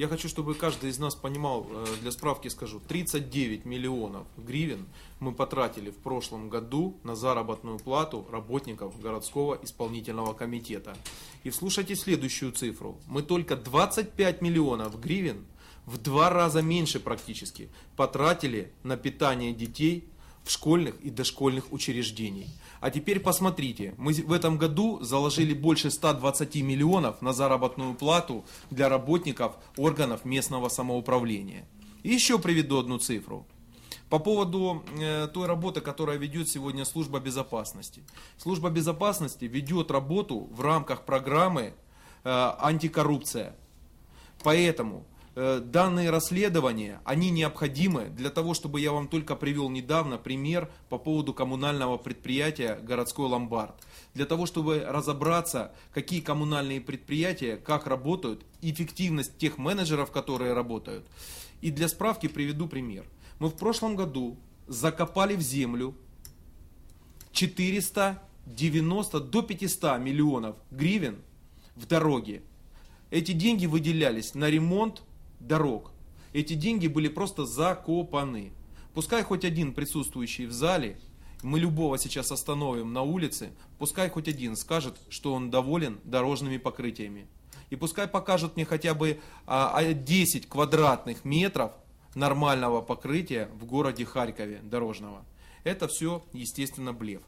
Я хочу, чтобы каждый из нас понимал, э, для справки скажу, 39 миллионов гривен мы потратили в прошлом году на заработную плату работников городского исполнительного комитета. И вслушайте следующую цифру. Мы только 25 миллионов гривен, в два раза меньше практически, потратили на питание детей в школьных и дошкольных учреждений. А теперь посмотрите, мы в этом году заложили больше 120 миллионов на заработную плату для работников органов местного самоуправления. И еще приведу одну цифру. По поводу э, той работы, которая ведет сегодня служба безопасности. Служба безопасности ведет работу в рамках программы э, антикоррупция. Поэтому данные расследования, они необходимы для того, чтобы я вам только привел недавно пример по поводу коммунального предприятия «Городской ломбард». Для того, чтобы разобраться, какие коммунальные предприятия, как работают, эффективность тех менеджеров, которые работают. И для справки приведу пример. Мы в прошлом году закопали в землю 490 до 500 миллионов гривен в дороге. Эти деньги выделялись на ремонт дорог. Эти деньги были просто закопаны. Пускай хоть один присутствующий в зале, мы любого сейчас остановим на улице, пускай хоть один скажет, что он доволен дорожными покрытиями. И пускай покажут мне хотя бы 10 а, квадратных метров нормального покрытия в городе Харькове дорожного. Это все, естественно, блеф.